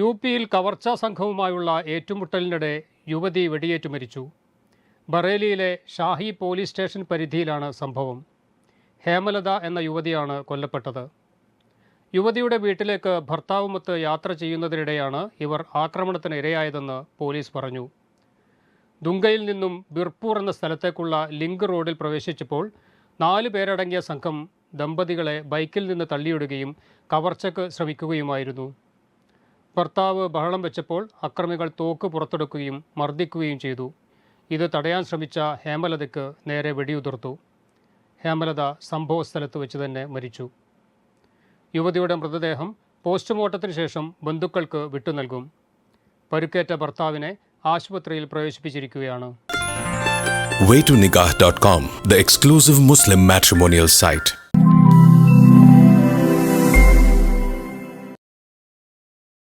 U പിയിൽ കവർച്ചാ സംഘവുമായുള്ള ഏറ്റുമുട്ടലിനിടെ യുവതി വെടിയേറ്റു മരിച്ചു. ബറേലിയിലെ ഷാഹി പോലീസ് സ്റ്റേഷൻ പരിധിയിലാണ് സംഭവം. ഹേമലത എന്ന യുവതിയാണ് കൊല്ലപ്പെട്ടത്. യുവതിയുടെ വീട്ടിലേക്ക് ഭർത്താവുമൊത്ത് യാത്ര ചെയ്യുന്നതിനിടെയാണ് ഇവർ ആക്രമണത്തിന് ഇരയായതെന്ന് പോലീസ് പറഞ്ഞു. ദുംഗയിൽ നിന്നും ബിർപൂർ എന്ന സ്ഥലത്തേക്കുള്ള ലിങ്ക് റോഡിൽ പ്രവേശിച്ചപ്പോൾ നാല് പേരടങ്ങിയ സംഘം ദമ്പതികളെ ബൈക്കിൽ നിന്ന് തള്ളിയിടുകയും കവർച്ചയ്ക്ക് ശ്രമിക്കുകയുമായിരുന്നു. ഭർത്താവ് ബഹളം വെച്ചപ്പോൾ അക്രമികൾ തോക്ക് പുറത്തെടുക്കുകയും മർദ്ദിക്കുകയും ചെയ്തു. ഇത് തടയാൻ ശ്രമിച്ച ഹേമലതയ്ക്ക് നേരെ വെടിയുതിർത്തു. ഹേമലത സംഭവസ്ഥലത്ത് വെച്ച് തന്നെ മരിച്ചു. യുവതിയുടെ മൃതദേഹം പോസ്റ്റ്മോർട്ടത്തിന് ശേഷം ബന്ധുക്കൾക്ക് വിട്ടു നൽകും. പരുക്കേറ്റ ഭർത്താവിനെ ആശുപത്രിയിൽ പ്രവേശിപ്പിച്ചിരിക്കുകയാണ്. Waytonikah.com, the exclusive Muslim matrimonial site.